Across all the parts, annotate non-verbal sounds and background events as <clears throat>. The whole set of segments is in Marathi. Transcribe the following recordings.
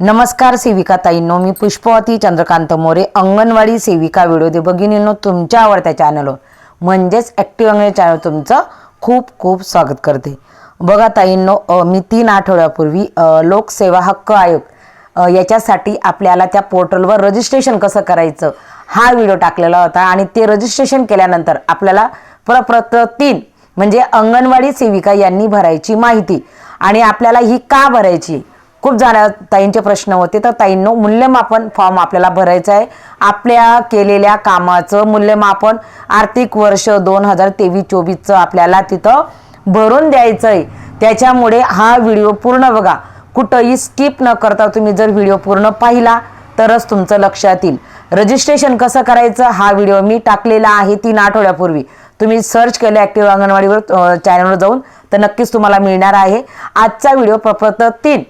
नमस्कार सेविका ताईंनो मी पुष्पवती चंद्रकांत मोरे अंगणवाडी सेविका व्हिडिओ दे भगिनींनो तुमच्या आवडत्या चॅनलवर म्हणजेच ॲक्टिव्ह अंगणवाडी चॅनल तुमचं खूप खूप स्वागत करते. बघा ताईंनो मी तीन आठवड्यापूर्वी लोकसेवा हक्क आयोग याच्यासाठी आपल्याला त्या पोर्टलवर रजिस्ट्रेशन कसं करायचं हा व्हिडिओ टाकलेला होता आणि ते रजिस्ट्रेशन केल्यानंतर आपल्याला प्रपत्र तीन म्हणजे अंगणवाडी सेविका यांनी भरायची माहिती आणि आपल्याला ही का भरायची? खूप जाण्या ताईंचे प्रश्न होते. तर ताईंनो मूल्यमापन फॉर्म आपल्याला भरायचा आहे. आपल्या केलेल्या कामाचं मूल्यमापन आर्थिक वर्ष दोन हजार तेवीस चोवीसचं आपल्याला तिथं भरून द्यायचं आहे त्याच्यामुळे हा व्हिडिओ पूर्ण बघा. कुठंही स्किप न करता तुम्ही जर व्हिडिओ पूर्ण पाहिला तरच तुमचं लक्षात येईल. रजिस्ट्रेशन कसं करायचं? हा व्हिडिओ मी टाकलेला आहे तीन आठवड्यापूर्वी. तुम्ही सर्च केलं ॲक्टिव्ह अंगणवाडीवर चॅनलवर जाऊन तर नक्कीच तुम्हाला मिळणार आहे. आजचा व्हिडिओ प्रपत्र तीन.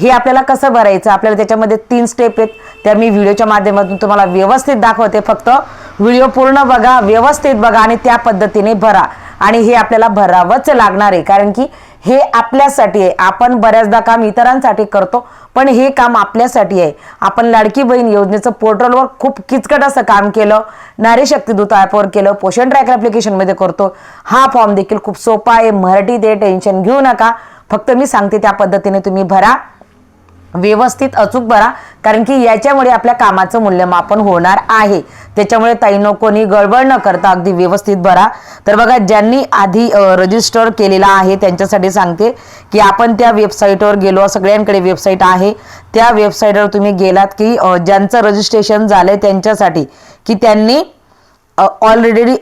हे आपल्याला कसं भरायचं? आपल्याला त्याच्यामध्ये तीन स्टेप आहेत. त्या मी व्हिडिओच्या माध्यमातून तुम्हाला व्यवस्थित दाखवते. फक्त व्हिडिओ पूर्ण बघा व्यवस्थित बघा आणि त्या पद्धतीने भरा. आणि हे आपल्याला भरावंच लागणार आहे. कारण की हे आपल्यासाठी आहे. आपण बऱ्याचदा काम इतरांसाठी करतो पण हे काम आपल्यासाठी आहे. आपण लाडकी बहीण योजनेचं पोर्टलवर खूप किचकट असं काम केलं नारी शक्तीदूत ॲपवर केलं पोषण ट्रॅकर ॲप्लिकेशनमध्ये करतो. हा फॉर्म देखील खूप सोपा आहे. मराठीत आहे टेन्शन घेऊ नका. फक्त मी सांगते त्या पद्धतीने तुम्ही भरा. व्यवस्थित अचूक भरा कारण की याच्यामुळे आपल्या कामाचं मूल्यमापन होणार आहे. त्याच्यामुळे ताईनो कोणी गडबड न करता अगदी व्यवस्थित भरा. तर बघा ज्यांनी आधी रजिस्टर केलेला आहे त्यांच्यासाठी सांगते की आपण त्या वेबसाईटवर गेलो सगळ्यांकडे वेबसाईट आहे. त्या वेबसाईटवर तुम्ही गेलात की ज्यांचं रजिस्ट्रेशन झालंय त्यांच्यासाठी की त्यांनी ऑलरेडी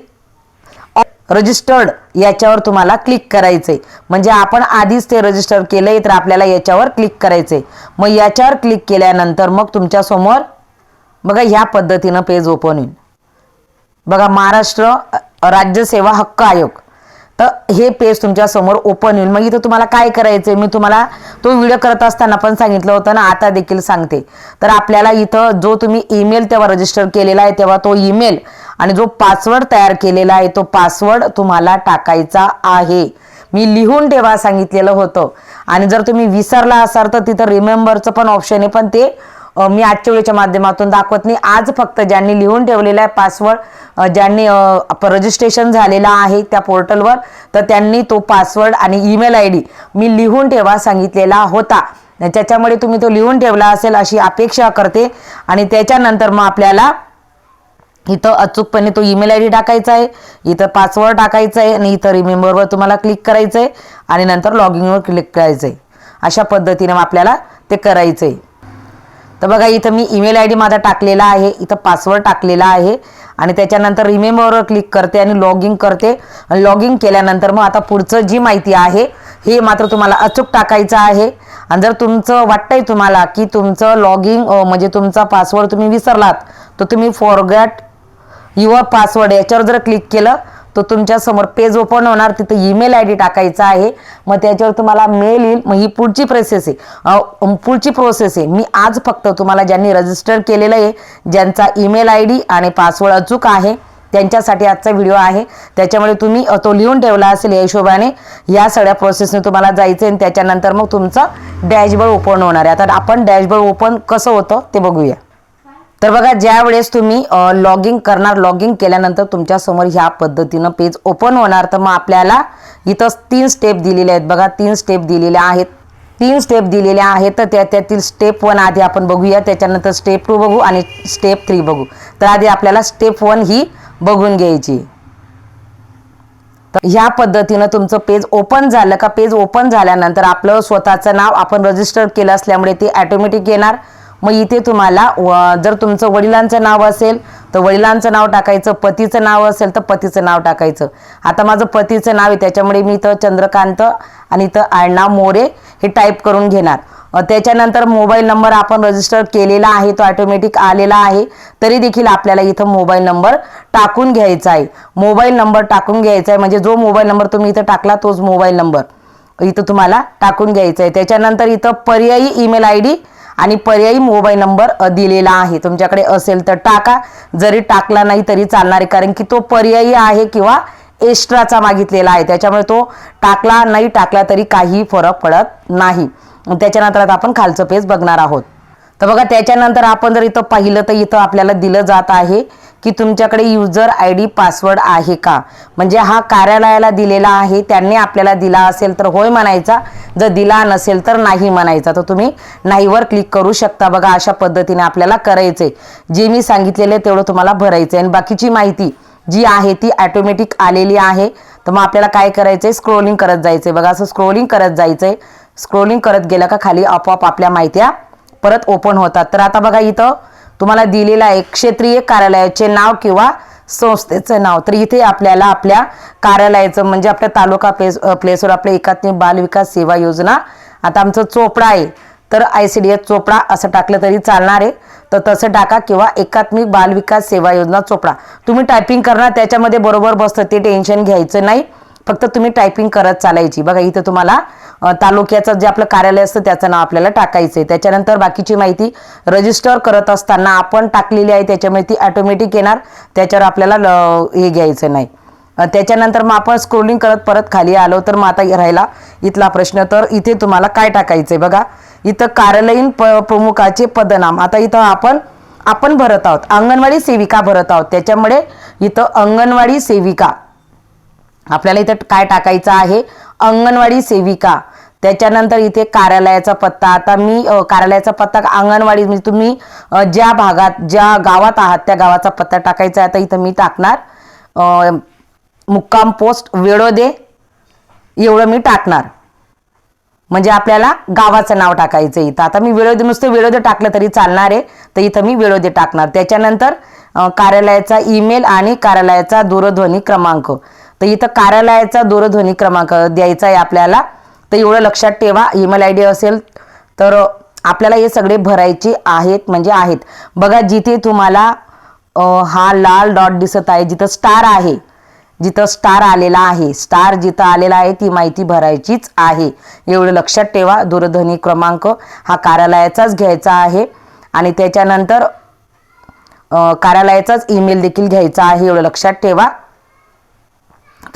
रजिस्टर्ड याच्यावर तुम्हाला क्लिक करायचे म्हणजे आपण आधीच ते रजिस्टर केलंय तर आपल्याला याच्यावर क्लिक करायचे मग याच्यावर क्लिक केल्यानंतर मग तुमच्यासमोर बघा ह्या पद्धतीनं पेज ओपन होईल. बघा महाराष्ट्र राज्य सेवा हक्क आयोग. तर हे पेज तुमच्यासमोर ओपन होईल. मग इथं तुम्हाला काय करायचं मी तुम्हाला तो व्हिडिओ करत असताना पण सांगितलं होतं ना आता देखील सांगते. तर आपल्याला इथं जो तुम्ही ईमेल तेव्हा रजिस्टर केलेला आहे तेव्हा तो ईमेल आणि जो पासवर्ड तयार केलेला आहे तो पासवर्ड तुम्हाला टाकायचा आहे. मी लिहून ठेवा सांगितलेलं होतं. आणि जर तुम्ही विसरला असाल तर तिथं रिमेंबरचं पण ऑप्शन आहे. पण ते मी आजच्या वेळेच्या माध्यमातून दाखवत नाही. आज फक्त ज्यांनी लिहून ठेवलेला आहे पासवर्ड ज्यांनी रजिस्ट्रेशन झालेला आहे त्या पोर्टलवर तर त्यांनी तो पासवर्ड आणि ईमेल आय डी मी लिहून ठेवा सांगितलेला होता. त्याच्यामुळे तुम्ही तो लिहून ठेवला असेल अशी अपेक्षा करते. आणि त्याच्यानंतर मग आपल्याला इथं अचूकपणे तो ईमेल आय डी टाकायचा आहे इथं पासवर्ड टाकायचा आहे आणि इथं रिमेंबरवर तुम्हाला क्लिक करायचं आहे आणि नंतर लॉगिंगवर क्लिक करायचं आहे अशा पद्धतीने मग आपल्याला ते करायचं आहे तर बघा इथं मी ईमेल आय डी माझा टाकलेला आहे इथं पासवर्ड टाकलेला आहे आणि त्याच्यानंतर रिमेंबरवर क्लिक करते आणि लॉगिंग करते. लॉगिंग केल्यानंतर मग आता पुढचं जी माहिती आहे हे मात्र तुम्हाला अचूक टाकायचं आहे. आणि जर तुमचं वाटतंय तुम्हाला की तुमचं लॉगिंग म्हणजे तुमचा पासवर्ड तुम्ही विसरलात तर तुम्ही फॉरगॅट युअर पासवर्ड याच्यावर जर क्लिक केलं तर तुमच्यासमोर पेज ओपन होणार तिथं ईमेल आय डी टाकायचा आहे. मग त्याच्यावर तुम्हाला मेल येईल. मग ही पुढची प्रोसेस आहे. पुढची प्रोसेस आहे. मी आज फक्त तुम्हाला ज्यांनी रजिस्टर केलेलं आहे ज्यांचा ईमेल आय डी आणि पासवर्ड अचूक आहे त्यांच्यासाठी आजचा व्हिडिओ आहे. त्याच्यामुळे तुम्ही तो लिहून ठेवला असेल या हिशोबाने या सगळ्या प्रोसेसने तुम्हाला जायचं आणि त्याच्यानंतर मग तुमचं डॅशबोर्ड ओपन होणार आहे. आता आपण डॅशबोर्ड ओपन कसं होतं ते बघूया. तर बघा ज्या वेळेस तुम्ही लॉगिंग करणार लॉगिंग केल्यानंतर तुमच्यासमोर ह्या पद्धतीनं पेज ओपन होणार. तर मग आपल्याला इथं तीन स्टेप दिलेले आहेत. बघा तीन स्टेप दिलेल्या आहेत. तीन स्टेप दिलेल्या आहेत. तर त्या त्यातील स्टेप वन आधी आपण बघूया. त्याच्यानंतर स्टेप टू बघू आणि स्टेप थ्री बघू. तर आधी आपल्याला स्टेप वन ही बघून घ्यायची. तर ह्या पद्धतीनं तुमचं पेज ओपन झालं का? पेज ओपन झाल्यानंतर आपलं स्वतःचं नाव आपण रजिस्टर केलं असल्यामुळे ते ॲटोमॅटिक येणार. मग इथे तुम्हाला जर तुमचं वडिलांचं नाव असेल तर वडिलांचं नाव टाकायचं पतीचं नाव असेल तर पतीचं नाव टाकायचं. आता माझं पतीचं नाव आहे त्याच्यामुळे मी इथं चंद्रकांत आणि इथं आडनाव मोरे हे टाईप करून घेणार. त्याच्यानंतर मोबाईल नंबर आपण रजिस्टर केलेला आहे तो ऑटोमॅटिक आलेला आहे तरी देखील आपल्याला इथं मोबाईल नंबर टाकून घ्यायचा आहे. मोबाईल नंबर टाकून घ्यायचा आहे म्हणजे जो मोबाईल नंबर तुम्ही इथं टाकला तोच मोबाईल नंबर इथं तुम्हाला टाकून घ्यायचा आहे. त्याच्यानंतर इथं पर्यायी ईमेल आय डी आणि पर्यायी मोबाईल नंबर दिलेला आहे. तुमच्याकडे असेल तर टाका. जरी टाकला नाही तरी चालणार आहे कारण की तो पर्यायी आहे किंवा एक्स्ट्राचा मागितलेला आहे. त्याच्यामुळे तो टाकला नाही टाकला तरी काही फरक पडत नाही. त्याच्यानंतर आता आपण खालचं पेज बघणार आहोत. तर बघा त्याच्यानंतर आपण जर इथं पाहिलं तर इथं आपल्याला दिलं जात आहे की तुमच्याकडे युजर आय डी पासवर्ड आहे का? म्हणजे हा कार्यालयाला दिलेला आहे त्यांनी आपल्याला दिला असेल तर होय म्हणायचा. जर दिला नसेल तर नाही म्हणायचा. तर तुम्ही नाहीवर क्लिक करू शकता बघा अशा पद्धतीने आपल्याला करायचंय. जे मी सांगितलेलं तेवढं तुम्हाला भरायचं आणि बाकीची माहिती जी आहे ती ॲटोमॅटिक आलेली आहे. तर मग आपल्याला काय करायचंय? स्क्रोलिंग करत जायचंय. बघा असं स्क्रोलिंग करत जायचंय. स्क्रोलिंग करत गेलं का खाली आपोआप आपल्या माहित्या परत ओपन होतात. तर आता बघा इथं तुम्हाला दिलेलं आहे क्षेत्रीय कार्यालयाचे नाव किंवा संस्थेचं नाव. तर इथे आपल्याला आपल्या कार्यालयाचं म्हणजे आपल्या तालुका प्लेस प्लेसवर आपल्या एकात्मिक बाल विकास सेवा योजना आता आमचं चोपडा आहे तर I C D S Chopda असं टाकलं तरी चालणार आहे. तर तसं टाका किंवा एकात्मिक बाल विकास सेवा योजना चोपडा. तुम्ही टायपिंग करणार त्याच्यामध्ये बरोबर बसतं ते टेन्शन घ्यायचं नाही. फक्त तुम्ही टायपिंग करत चालायची. बघा इथं तुम्हाला तालुक्याचं जे आपलं कार्यालय असतं त्याचं नाव आपल्याला टाकायचं आहे त्याच्यानंतर बाकीची माहिती रजिस्टर करत असताना आपण टाकलेली आहे त्याच्यामुळे ती ऑटोमॅटिक येणार. त्याच्यावर आपल्याला ल- हे घ्यायचं नाही. त्याच्यानंतर मग आपण स्क्रोलिंग करत परत खाली आलो तर मग आता राहिला इथला प्रश्न. तर इथे तुम्हाला काय टाकायचंय बघा? इथं कार्यालयीन प प्रमुखाचे पदनाम. आता इथं आपण आपण भरत आहोत. अंगणवाडी सेविका भरत आहोत. त्याच्यामुळे इथं अंगणवाडी सेविका आपल्याला इथं काय टाकायचं आहे? अंगणवाडी सेविका. त्याच्यानंतर इथे कार्यालयाचा पत्ता. आता मी कार्यालयाचा पत्ता अंगणवाडी म्हणजे तुम्ही ज्या भागात ज्या गावात आहात त्या गावाचा पत्ता टाकायचा आहे. आता इथं मी टाकणार. मुक्काम पोस्ट वेळोदे. एवढं मी टाकणार. म्हणजे आपल्याला गावाचं नाव टाकायचं इथं. आता मी वेळोदे नुसतं वेळोदे टाकलं तरी चालणार आहे. तर इथं मी वेळोदे टाकणार. त्याच्यानंतर कार्यालयाचा ईमेल आणि कार्यालयाचा दूरध्वनी क्रमांक. तर इथं कार्यालयाचा दूरध्वनी क्रमांक द्यायचा आहे आपल्याला. तर एवढं लक्षात ठेवा ईमेल आय डी असेल तर आपल्याला हे सगळे भरायचे आहेत म्हणजे आहेत. बघा जिथे तुम्हाला हा लाल डॉट दिसत आहे जिथं स्टार आहे जिथं स्टार आलेला आहे स्टार जिथं आलेला आहे ती माहिती भरायचीच आहे. एवढं लक्षात ठेवा दूरध्वनी क्रमांक हा कार्यालयाचाच घ्यायचा आहे. आणि त्याच्यानंतर कार्यालयाचाच ईमेल देखील घ्यायचा आहे एवढं लक्षात ठेवा.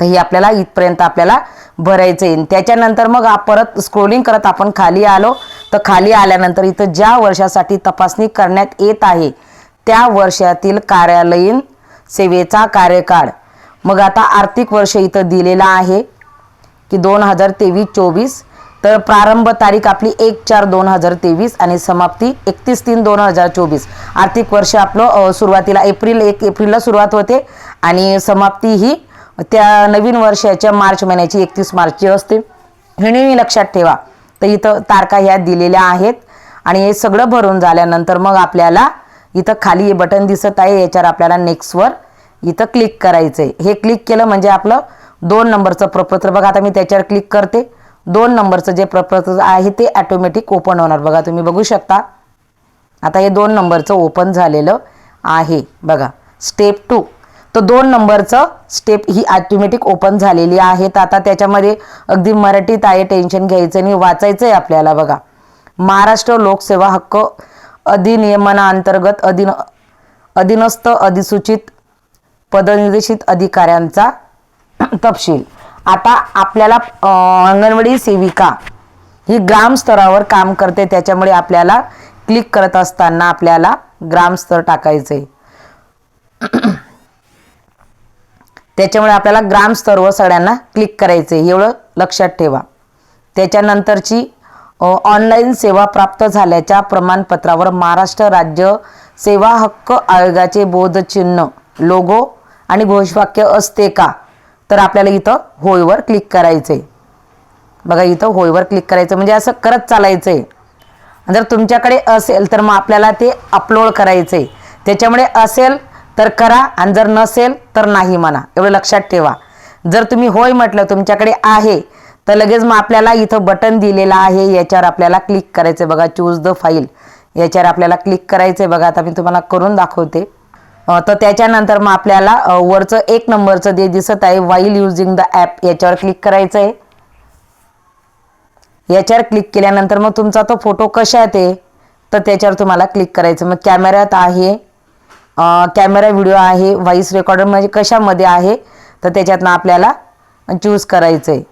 तर हे आपल्याला इथपर्यंत आपल्याला भरायचं आहे. त्याच्यानंतर मग परत स्क्रोलिंग करत आपण खाली आलो. तर खाली आल्यानंतर इथं ज्या वर्षासाठी तपासणी करण्यात येत आहे त्या वर्षातील कार्यालयीन सेवेचा कार्यकाळ. मग आता आर्थिक वर्ष इथं दिलेला आहे की दोन हजार तेवीस चोवीस. तर प्रारंभ तारीख आपली एक चार दोन हजार तेवीस आणि समाप्ती एकतीस तीन दोन हजार चोवीस. आर्थिक वर्ष आपलं सुरुवातीला एप्रिल एक एप्रिलला सुरुवात होते आणि समाप्ती ही त्या नवीन वर्षाच्या मार्च महिन्याची एकतीस मार्चची असते. हे नेहमी लक्षात ठेवा. तर इथं तारखा ह्या दिलेल्या आहेत आणि हे सगळं भरून झाल्यानंतर मग आपल्याला इथं खाली हे बटन दिसत आहे. याच्यावर आपल्याला नेक्स्टवर इथं क्लिक करायचं आहे हे क्लिक केलं म्हणजे आपलं दोन नंबरचं प्रपत्र. बघा आता मी त्याच्यावर क्लिक करते. दोन नंबरचं जे प्रपत्र आहे ते ॲटोमॅटिक ओपन होणार. बघा तुम्ही बघू शकता. आता हे दोन नंबरचं ओपन झालेलं आहे. बघा स्टेप टू तर दोन नंबरचं स्टेप ही ऑटोमॅटिक ओपन झालेली आहे. तर आता त्याच्यामध्ये अगदी मराठीत आहे टेन्शन घ्यायचं नाही वाचायचं आहे आपल्याला बघा. महाराष्ट्र लोकसेवा हक्क अधिनियमनाअंतर्गत अधीन अधीनस्थ अधिसूचित पदनिर्देशित अधिकाऱ्यांचा <clears throat> तपशील. आता आपल्याला अंगणवाडी सेविका ही ग्रामस्तरावर काम करते त्याच्यामुळे आपल्याला क्लिक करत असताना आपल्याला ग्रामस्तर टाकायचं आहे <clears throat> त्याच्यामुळे आपल्याला ग्रामस्तर व सगळ्यांना क्लिक करायचं आहे एवढं लक्षात ठेवा. त्याच्यानंतरची ऑनलाईन सेवा प्राप्त झाल्याच्या प्रमाणपत्रावर महाराष्ट्र राज्य सेवा हक्क आयोगाचे बोधचिन्ह लोगो आणि घोषवाक्य असते का? तर आपल्याला इथं होयवर क्लिक करायचं आहे बघा इथं होयवर क्लिक करायचं म्हणजे असं करत चालायचं आहे जर तुमच्याकडे असेल तर मग आपल्याला ते अपलोड करायचं आहे त्याच्यामुळे असेल तर करा आणि जर नसेल तर नाही म्हणा. एवढं लक्षात ठेवा. जर तुम्ही होय म्हटलं तुमच्याकडे आहे तर लगेच मग आपल्याला इथं बटन दिलेलं आहे. याच्यावर आपल्याला क्लिक करायचं बघा. चूज द फाईल याच्यावर आपल्याला क्लिक करायचं बघा. आता मी तुम्हाला करून दाखवते. तर त्याच्यानंतर मग आपल्याला वरचं एक नंबरचं जे दिसत आहे वाईल युझिंग द ॲप याच्यावर क्लिक करायचं आहे याच्यावर क्लिक केल्यानंतर मग तुमचा तो फोटो कशात आहे तर त्याच्यावर तुम्हाला क्लिक करायचं मग कॅमेऱ्यात आहे. कॅमेरा व्हिडिओ आहे व्हॉइस रेकॉर्डर म्हणजे कशामध्ये आहे तर त्याच्यातनं आपल्याला चूज करायचं आहे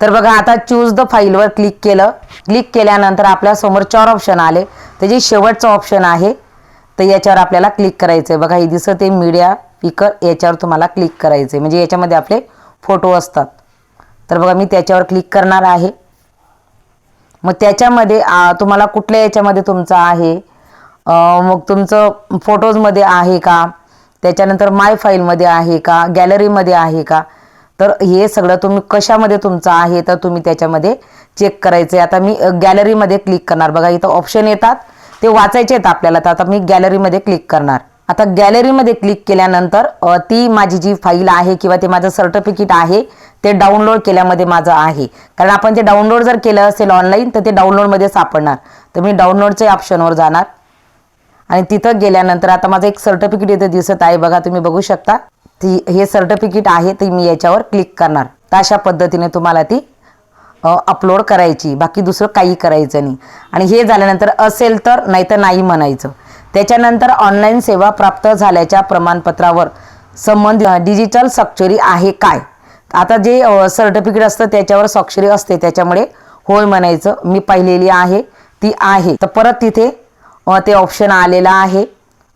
तर बघा आता चूज द फाईलवर क्लिक केलं. क्लिक केल्यानंतर आपल्यासमोर चार ऑप्शन आले. त्याचे शेवटचं ऑप्शन आहे. तर याच्यावर आपल्याला क्लिक करायचं आहे बघा हे दिसत आहे मीडिया स्पीकर याच्यावर तुम्हाला क्लिक करायचं आहे म्हणजे याच्यामध्ये आपले फोटो असतात. तर बघा मी त्याच्यावर क्लिक करणार आहे. मग त्याच्यामध्ये तुम्हाला कुठल्या याच्यामध्ये तुमचं आहे? मग तुमचं फोटोजमध्ये आहे का? त्याच्यानंतर माय फाईलमध्ये आहे का? गॅलरीमध्ये आहे का? तर हे सगळं तुम्ही कशामध्ये तुमचं आहे तर तुम्ही त्याच्यामध्ये चेक करायचं आहे आता मी गॅलरीमध्ये क्लिक करणार. बघा इथं ऑप्शन येतात. ते वाचायचे आहेत आपल्याला. तर आता मी गॅलरीमध्ये क्लिक करणार. आता गॅलरीमध्ये क्लिक केल्यानंतर ती माझी जी फाईल आहे किंवा ते माझं सर्टिफिकेट आहे ते डाउनलोड केल्यामध्ये माझं आहे. कारण आपण ते डाउनलोड जर केलं असेल ऑनलाईन तर ते डाउनलोडमध्ये सापडणार. तर मी डाउनलोडच्या ऑप्शनवर जाणार. आणि तिथं गेल्यानंतर आता माझं एक सर्टिफिकेट इथं दिसत आहे. बघा तुम्ही बघू शकता. ती हे सर्टिफिकेट आहे ते मी याच्यावर क्लिक करणार. तर अशा पद्धतीने तुम्हाला ती अपलोड करायची. बाकी दुसरं काही करायचं नाही. आणि हे झाल्यानंतर असेल तर नाही तर नाही म्हणायचं. त्याच्यानंतर ऑनलाईन सेवा प्राप्त झाल्याच्या प्रमाणपत्रावर संबंधित डिजिटल स्वाक्षरी आहे काय? आता जे सर्टिफिकेट असतं त्याच्यावर स्वाक्षरी असते. त्याच्यामुळे होय म्हणायचं मी पाहिलेली आहे. ती आहे. तर परत तिथे ते ऑप्शन आलेलं आहे.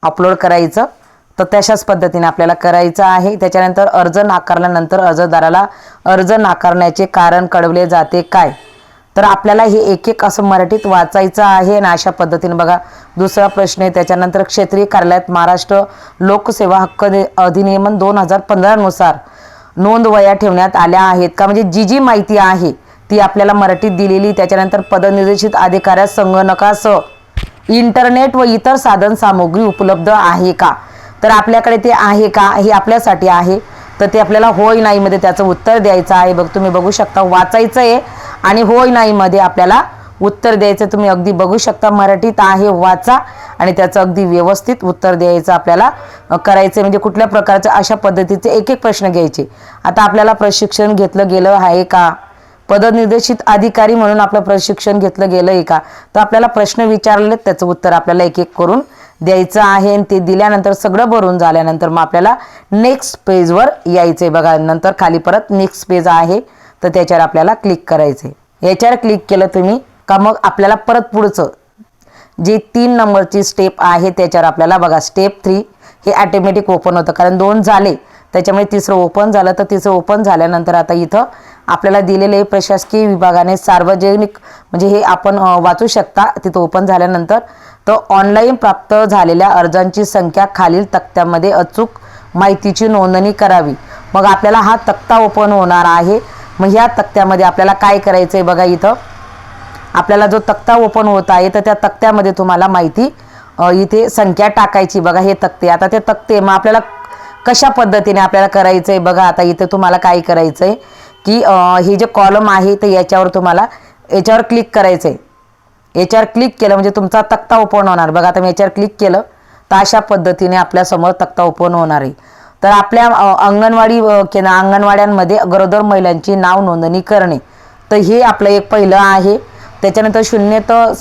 अपलोड करायचं. तर तशाच पद्धतीने आपल्याला करायचं आहे. त्याच्यानंतर अर्ज नाकारल्यानंतर अर्जदाराला अर्ज नाकारण्याचे कारण कळवले जाते काय? तर आपल्याला हे एक एक असं मराठीत वाचायचं आहे आणि अशा पद्धतीने बघा दुसरा प्रश्न आहे. त्याच्यानंतर क्षेत्रीय कार्यालयात महाराष्ट्र लोकसेवा हक्क अधिनियमन दोन हजार पंधरानुसार नोंद वया ठेवण्यात आल्या आहेत का? म्हणजे जी जी माहिती आहे ती आपल्याला मराठीत दिलेली. त्याच्यानंतर पदनिर्देशित अधिकाऱ्यास संगणकासह इंटरनेट व इतर साधन सामुग्री उपलब्ध आहे का? तर आपल्याकडे ते आहे का? हे आपल्यासाठी आहे. तर ते आपल्याला होय नाहीमध्ये त्याचं उत्तर द्यायचं आहे. बघ तुम्ही बघू शकता वाचायचं आहे आणि होय नाहीमध्ये आपल्याला उत्तर द्यायचं तुम्ही अगदी बघू शकता मराठीत आहे वाचा आणि त्याचं अगदी व्यवस्थित उत्तर द्यायचं आपल्याला करायचं म्हणजे कुठल्या प्रकारचं अशा पद्धतीचे एक एक प्रश्न घ्यायचे. आता आपल्याला प्रशिक्षण घेतलं गेलं आहे का? पदनिर्देशित अधिकारी म्हणून आपलं प्रशिक्षण घेतलं गेलं आहे का? तर आपल्याला प्रश्न विचारले त्याचं उत्तर आपल्याला एक एक करून द्यायचं आहे आणि ते दिल्यानंतर सगळं भरून झाल्यानंतर मग आपल्याला नेक्स्ट पेजवर यायचं आहे बघा नंतर खाली परत नेक्स्ट पेज आहे तर त्याच्यावर आपल्याला क्लिक करायचं आहे याच्यावर क्लिक केलं तुम्ही का मग आपल्याला परत पुढचं जे तीन नंबरची स्टेप आहे त्याच्यावर आपल्याला बघा स्टेप थ्री हे ॲटोमॅटिक ओपन होतं. कारण दोन झाले त्याच्यामुळे तिसरं ओपन झालं. तर तिसरं ओपन झाल्यानंतर आता इथं आपल्याला दिलेले प्रशासकीय विभागाने सार्वजनिक म्हणजे हे आपण वाचू शकता. तिथं ओपन झाल्यानंतर तर ऑनलाईन प्राप्त झालेल्या अर्जांची संख्या खालील तक्त्यामध्ये अचूक माहितीची नोंदणी करावी. मग आपल्याला हा तक्ता ओपन होणार आहे. मग ह्या तक्त्यामध्ये आपल्याला काय करायचं आहे बघा इथं. आपल्याला जो तक्ता ओपन होत आहे तर त्या तक्त्यामध्ये तुम्हाला माहिती इथे संख्या टाकायची बघा हे तक्ते. आता ते तक्ते मग आपल्याला कशा पद्धतीने आपल्याला करायचं आहे बघा आता इथे तुम्हाला काय करायचं आहे की हे जे कॉलम आहे तर याच्यावर तुम्हाला याच्यावर क्लिक करायचं आहे याच्यावर क्लिक केलं म्हणजे तुमचा तक्ता ओपन होणार. बघा आता मी याच्यावर क्लिक केलं तर अशा पद्धतीने आपल्यासमोर तक्ता ओपन होणार आहे. तर आपल्या अंगणवाडी केंद्र अंगणवाड्यांमध्ये गरोदर महिलांची नाव नोंदणी करणे. तर हे आपलं एक पहिलं आहे. त्याच्यानंतर शून्य तर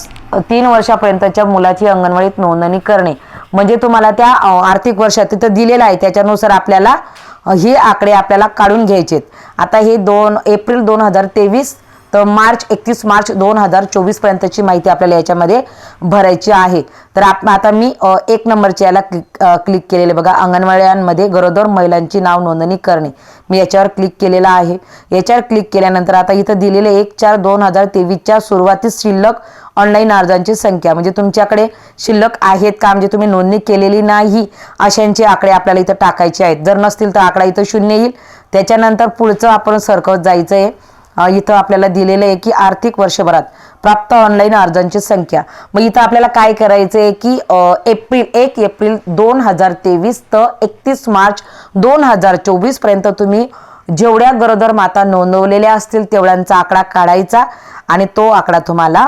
तीन वर्षापर्यंतच्या मुलाची अंगणवाडीत नोंदणी करणे. म्हणजे तुम्हाला त्या आर्थिक वर्षात तिथं दिलेलं आहे त्याच्यानुसार आपल्याला हे आकडे आपल्याला काढून घ्यायचे आहेत आता हे दोन एप्रिल दोन हजार तेवीस तर मार्च एकतीस मार्च दोन हजार चोवीसपर्यंतची माहिती आपल्याला याच्यामध्ये भरायची आहे. तर आप आता मी एक नंबरच्या याला क्लिक क्लिक केलेले बघा अंगणवाड्यांमध्ये गरोदर महिलांची नाव नोंदणी करणे. मी याच्यावर क्लिक केलेलं आहे. याच्यावर क्लिक केल्यानंतर आता इथं दिलेले एक चार दोन हजार तेवीसच्या सुरुवातीस शिल्लक ऑनलाईन अर्जांची संख्या. म्हणजे तुमच्याकडे शिल्लक आहेत का? म्हणजे तुम्ही नोंदणी केलेली नाही अशांचे आकडे आपल्याला इथं टाकायचे आहेत. जर नसतील तर आकडा इथं शून्य येईल. त्याच्यानंतर पुढचं आपण सरकवत जायचं आहे इथं आपल्याला दिलेलं आहे की आर्थिक वर्षभरात प्राप्त ऑनलाईन अर्जांची संख्या. मग इथं आपल्याला काय करायचं आहे की एप्रिल एक एप्रिल दोन हजार तेवीस तर एकतीस मार्च दोन हजार चोवीसपर्यंत तुम्ही जेवढ्या गरोदर माता नोंदवलेल्या असतील तेवढ्यांचा आकडा काढायचा आणि तो आकडा तुम्हाला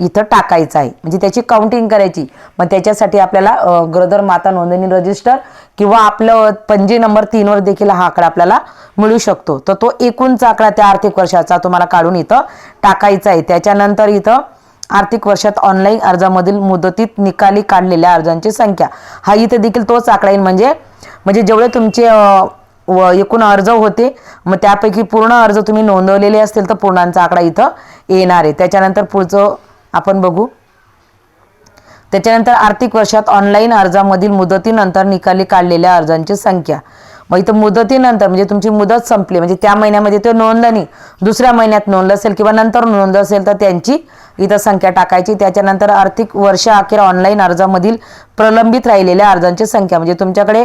इथं टाकायचं आहे. म्हणजे त्याची काउंटिंग करायची. मग त्याच्यासाठी आपल्याला अ, गरोदर माता नोंदणी रजिस्टर किंवा आपलं पंजी नंबर तीनवर देखील हा आकडा आपल्याला मिळू शकतो. तर तो एकूणचा आकडा त्या आर्थिक वर्षाचा तुम्हाला काढून इथं टाकायचा आहे. त्याच्यानंतर इथं आर्थिक वर्षात ऑनलाईन अर्जामधील मुदतीत निकाली काढलेल्या अर्जांची संख्या. हा इथं देखील तोच आकडा येईल. म्हणजे म्हणजे जेवढे तुमचे व एकूण अर्ज होते मग त्यापैकी पूर्ण अर्ज तुम्ही नोंदवलेले असतील तर पूर्णांचा आकडा इथं येणार आहे. त्याच्यानंतर पुढचं आपण बघू. त्याच्यानंतर आर्थिक वर्षात ऑनलाईन अर्जामधील मुदतीनंतर निकाली काढलेल्या अर्जांची संख्या. मग इथं मुदतीनंतर म्हणजे तुमची मुदत संपली म्हणजे त्या महिन्यामध्ये ते नोंदणी दुसऱ्या महिन्यात नोंदलं असेल किंवा नंतर नोंद असेल तर त्यांची इथं संख्या टाकायची. त्याच्यानंतर आर्थिक वर्ष अखेर ऑनलाईन अर्जामधील प्रलंबित राहिलेल्या अर्जांची संख्या. म्हणजे तुमच्याकडे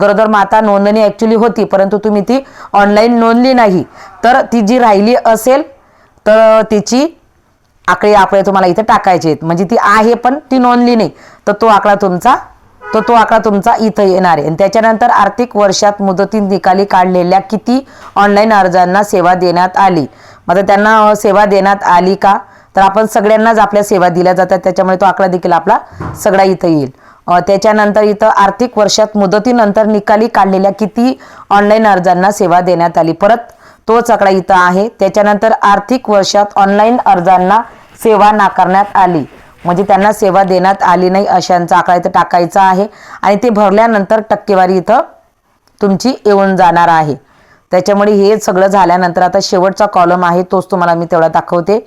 गरोदर माता नोंदणी ॲक्च्युली होती परंतु तुम्ही ती ऑनलाईन नोंदली नाही. तर ती जी राहिली असेल तर तिची आकडे आपले तुम्हाला इथं टाकायचे आहेत. म्हणजे ती आहे पण ती नोंदली नाही. तर तो आकडा तुमचा तो तो आकडा तुमचा इथं येणार आहे. आणि त्याच्यानंतर आर्थिक वर्षात मुदतीत निकाली काढलेल्या किती ऑनलाईन अर्जांना सेवा देण्यात आली? मग त्यांना सेवा देण्यात आली का? तर आपण सगळ्यांनाच आपल्या सेवा दिल्या जातात. त्याच्यामुळे तो आकडा देखील आपला सगळा इथं येईल. त्याच्यानंतर इथं आर्थिक वर्षात मुदतीनंतर निकाली काढलेल्या किती ऑनलाईन अर्जांना सेवा देण्यात आली? परत तोच आकडा इथं आहे. त्याच्यानंतर आर्थिक वर्षात ऑनलाईन अर्जांना सेवा नाकारण्यात आली. म्हणजे त्यांना सेवा देण्यात आली नाही अशांचा आकडा इथं टाकायचा आहे. आणि ते भरल्यानंतर टक्केवारी इथं तुमची येऊन जाणार आहे. त्याच्यामुळे हे सगळं झाल्यानंतर आता शेवटचा कॉलम आहे. तोच तुम्हाला मी तेवढा दाखवते.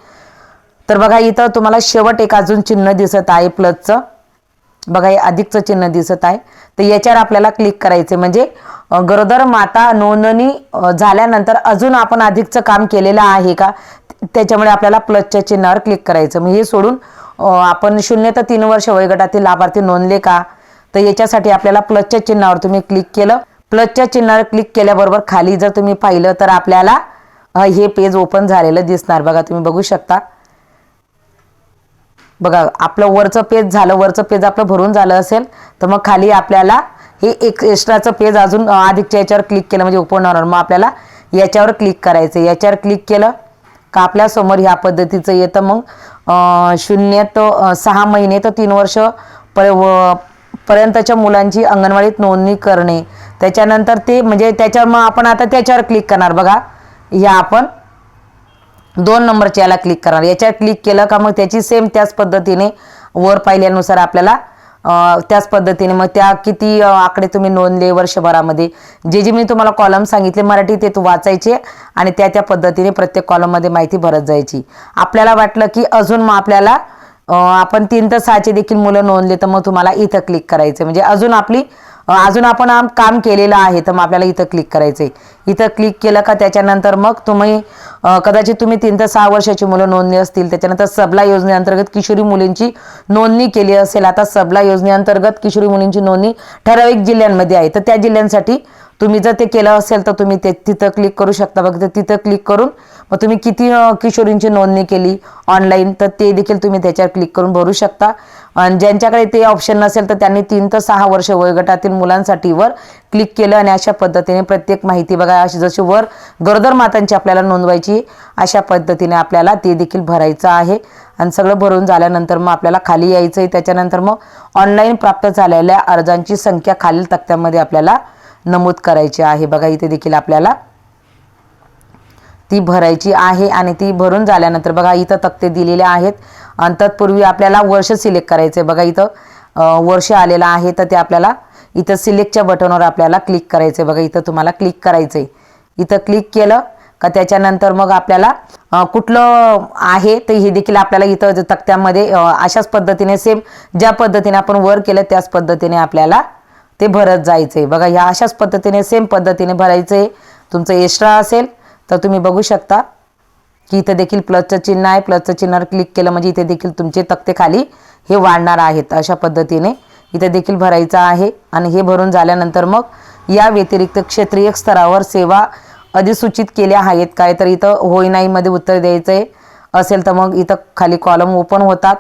तर बघा इथं तुम्हाला शेवट एक अजून चिन्ह दिसत आहे प्लसचं बघा हे अधिकचं चिन्ह दिसत आहे. तर याच्यावर आपल्याला क्लिक करायचे म्हणजे गरोदर माता नोंदणी झाल्यानंतर अजून आपण अधिकचं काम केलेलं आहे का? त्याच्यामुळे आपल्याला प्लसच्या चिन्हावर क्लिक करायचं. मग हे सोडून आपण शून्य तर तीन वर्ष वयोगटातील लाभार्थी नोंदले का? तर याच्यासाठी आपल्याला प्लसच्या चिन्हावर तुम्ही क्लिक केलं. प्लसच्या चिन्हावर क्लिक केल्याबरोबर खाली जर तुम्ही पाहिलं तर आपल्याला हे पेज ओपन झालेलं दिसणार. बघा तुम्ही बघू शकता. बघा आपलं वरचं पेज झालं वरचं पेज आपलं भरून झालं असेल तर मग खाली आपल्याला हे एक एक्स्ट्राचं पेज अजून अं, अधिकच्या याच्यावर क्लिक केलं म्हणजे ओपन होणार. मग आपल्याला याच्यावर क्लिक करायचं. याच्यावर क्लिक केलं का आपल्यासमोर ह्या पद्धतीचं येतं मग शून्य तो सहा महिने तर तीन वर्ष पर व- पर्यंतच्या मुलांची अंगणवाडीत नोंदणी करणे. त्याच्यानंतर ते म्हणजे त्याच्यावर मग आपण आता त्याच्यावर क्लिक करणार. बघा ह्या आपण दोन नंबरच्या याला क्लिक करणार. याच्यावर क्लिक केलं का मग त्याची सेम त्याच पद्धतीने वर पाहिल्यानुसार आपल्याला त्याच पद्धतीने मग त्या किती आकडे तुम्ही नोंदले वर्षभरामध्ये. जे जे मी तुम्हाला कॉलम सांगितले मराठी ते तू वाचायचे आणि त्या त्या पद्धतीने प्रत्येक कॉलममध्ये माहिती भरत जायची. आपल्याला वाटलं की अजून मग आपल्याला आपण तीन तर सहाचे देखील मुलं नोंदले तर मग तुम्हाला इथं क्लिक करायचं म्हणजे अजून आपली अजून आपण आम- काम केलेलं आहे तर मग आपल्याला इथं क्लिक करायचं आहे इथं क्लिक केलं का त्याच्यानंतर मग तुम्ही कदाचित तुम्ही तीन ते सहा वर्षाची मुलं नोंदणी असतील त्याच्यानंतर सबला योजनेअंतर्गत किशोरी मुलींची नोंदणी केली असेल आता सबला योजनेअंतर्गत किशोरी मुलींची नोंदणी ठराविक जिल्ह्यांमध्ये आहे तर त्या जिल्ह्यांसाठी तुम्ही जर ते केलं असेल तर तुम्ही ते तिथं क्लिक करू शकता. बघ तर तिथं क्लिक करून मग तुम्ही किती किशोरींची नोंदणी केली ऑनलाईन तर ते देखील तुम्ही त्याच्यावर क्लिक करून भरू शकता. आणि ज्यांच्याकडे ते ऑप्शन नसेल तर त्यांनी तीन ते सहा वर्ष वयोगटातील मुलांसाठी वर क्लिक केलं आणि अशा पद्धतीने प्रत्येक माहिती बघा अशी जशी वर गरोदर मातांची आपल्याला नोंदवायची अशा पद्धतीने आपल्याला ते देखील भरायचं आहे. आणि सगळं भरून झाल्यानंतर मग आपल्याला खाली यायचं आहे. त्याच्यानंतर मग ऑनलाईन प्राप्त झालेल्या अर्जांची संख्या खालील तक्त्यामध्ये आपल्याला नमूद करायची आहे. बघा इथे देखील आपल्याला ती भरायची आहे आणि ती भरून झाल्यानंतर बघा इथं तक्ते दिलेले आहेत. आणि तत्पूर्वी आपल्याला वर्ष सिलेक्ट करायचं आहे बघा इथं वर्ष आलेलं आहे तर ते आपल्याला इथं सिलेक्टच्या बटनवर आपल्याला क्लिक करायचं आहे बघा इथं तुम्हाला क्लिक करायचं आहे इथं क्लिक केलं का त्याच्यानंतर मग आपल्याला कुठलं आहे तर हे देखील आपल्याला इथं तक्त्यामध्ये अशाच पद्धतीने सेम ज्या पद्धतीने आपण वर केलं त्याच पद्धतीने आपल्याला ते भरत जायचं आहे बघा ह्या अशाच पद्धतीने सेम पद्धतीने भरायचं आहे तुमचं एक्स्ट्रा असेल तर तुम्ही बघू शकता. की इथे देखील प्लसचं चिन्ह आहे. प्लसचं चिन्हावर क्लिक केलं म्हणजे इथे देखील तुमचे तक्ते खाली हे वाढणार आहेत अशा पद्धतीने. इथे देखील भरायचं आहे आणि हे भरून झाल्यानंतर मग या व्यतिरिक्त क्षेत्रीय स्तरावर सेवा अधिसूचित केल्या आहेत. काय तर इथं होय नाहीमध्ये उत्तर द्यायचं आहे असेल तर मग इथं खाली कॉलम ओपन होतात.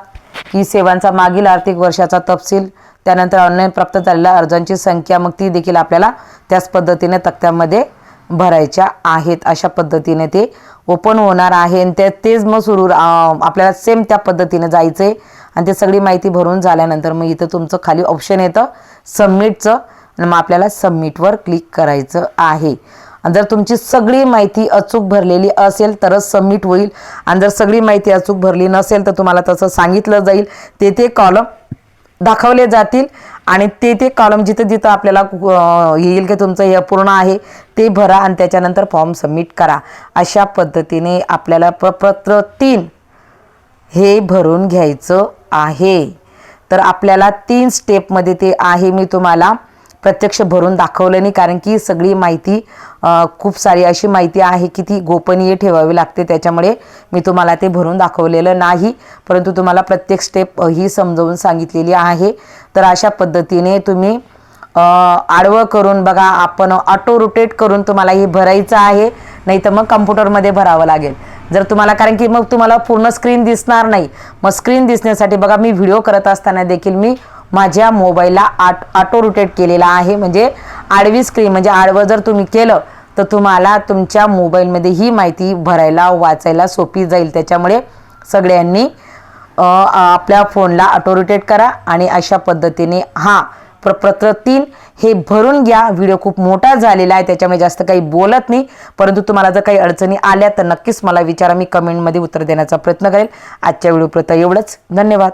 की सेवांचा मागील आर्थिक वर्षाचा तपशील त्यानंतर ऑनलाईन प्राप्त झालेल्या अर्जांची संख्या मग ती देखील आपल्याला त्याच पद्धतीने तक्त्यामध्ये भरायच्या आहेत. अशा पद्धतीने ते ओपन होणार आहे आणि ते तेच मग सुरू आपल्याला सेम त्या पद्धतीने जायचं आहे आणि ते सगळी माहिती भरून झाल्यानंतर मग इथं तुमचं खाली ऑप्शन येतं सबमिटचं आणि मग आपल्याला सबमिटवर क्लिक करायचं आहे. आणि जर तुमची सगळी माहिती अचूक भरलेली असेल तरच सबमिट होईल. आणि जर सगळी माहिती अचूक भरली नसेल तर तुम्हाला तसं सांगितलं जाईल. ते ते कॉलम दाखवले जातील. आणि ते ते कॉलम जिथं जिथं आपल्याला येईल की तुमचं हे पूर्ण आहे ते भरा आणि त्याच्यानंतर फॉर्म सबमिट करा. अशा पद्धतीने आपल्याला प्रपत्र तीन हे भरून घ्यायचं आहे. तर आपल्याला तीन स्टेपमध्ये ते आहे मी तुम्हाला प्रत्यक्ष भरून दाखवलं नाही कारण की सगळी माहिती खूप सारी अशी माहिती आहे की ती गोपनीय ठेवावी लागते त्याच्यामुळे मी तुम्हाला ते भरून दाखवलेलं नाही. परंतु तुम्हाला प्रत्येक स्टेप ही समजावून सांगितलेली आहे. तर अशा पद्धतीने तुम्ही आडवं करून बघा आपण ऑटो रोटेट करून तुम्हाला हे भरायचं आहे. नाही तर मग कम्प्युटरमध्ये भरावं लागेल. जर तुम्हाला कारण की मग तुम्हाला पूर्ण स्क्रीन दिसणार नाही. मग स्क्रीन दिसण्यासाठी बघा मी व्हिडिओ करत असताना देखील मी माझ्या मोबाईलला आट ऑटो रोटेट केलेला आहे. म्हणजे आडवी स्क्रीन म्हणजे आडवं जर तुम्ही केलं तर तुम्हाला तुमच्या मोबाईलमध्ये ही माहिती भरायला वाचायला सोपी जाईल. त्याच्यामुळे सगळ्यांनी आपल्या फोनला ऑटो रोटेट करा आणि अशा पद्धतीने हा प्रपत्र तीन हे भरून घ्या. व्हिडिओ खूप मोठा झालेला आहे त्याच्यामुळे जास्त काही बोलत नाही. परंतु तुम्हाला जर काही अडचणी आल्या तर नक्कीच मला विचारा. मी कमेंटमध्ये उत्तर देण्याचा प्रयत्न करेल. आजच्या व्हिडिओ प्रत एवढंच. धन्यवाद.